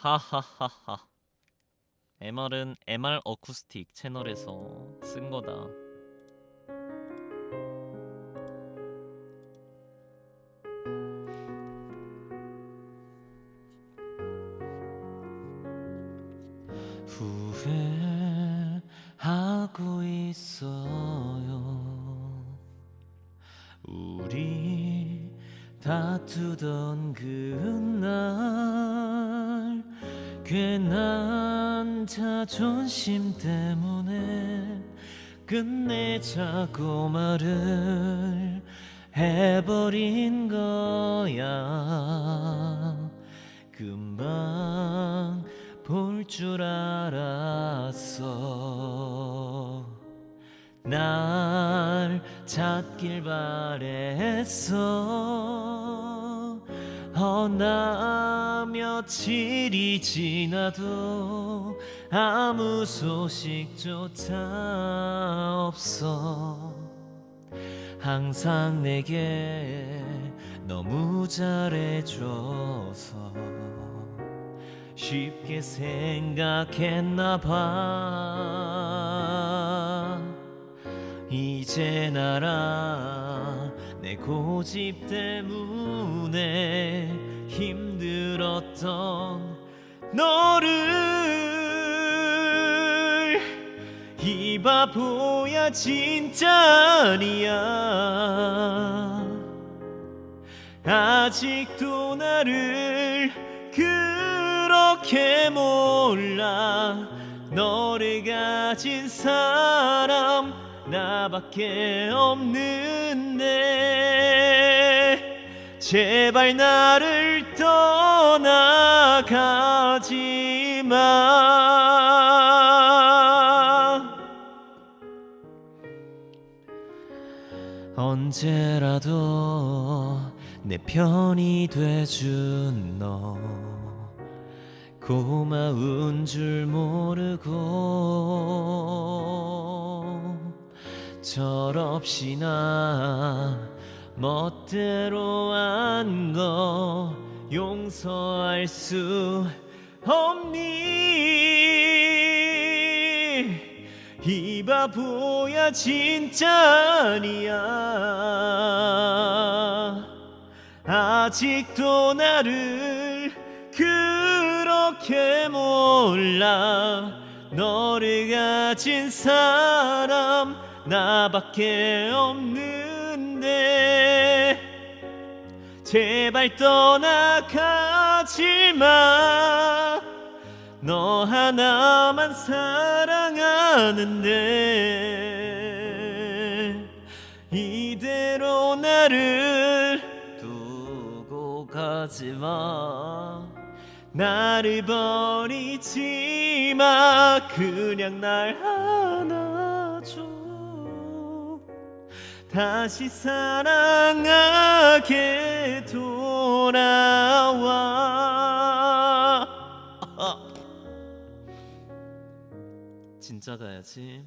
하하하하. MR은 MR 어쿠스틱 채널에서 쓴 거다. 후회하고 있어요. 우리 다투던 그날 괜한 자존심 때문에 끝내자고 말을 해버린 거야. 금방 볼 줄 알았어 날 찾길 바랬어. 어나 며칠이 지나도 아무 소식조차 없어. 항상 내게 너무 잘해줘서 쉽게 생각했나 봐 이제 나라 내 고집 때문에 힘들었던 너를 이 바보야 진짜 아니야. 아직도 나를 그렇게 몰라. 너를 가진 사람 나밖에 없는데 제발 나를 떠나가지 마. 언제라도 내 편이 돼준 너 고마운 줄 모르고 철없이나 멋대로 한 거 용서할 수 없니? 이 바보야 진짜 아니야. 아직도 나를 그렇게 몰라. 너를 가진 사람 나밖에 없는데 제발 떠나가지 마. 너 하나만 사랑하는데 이대로 나를 두고 가지 마. 나를 버리지 마. 그냥 날 안아줘. 다시 사랑하게 돌아와. 진짜 가야지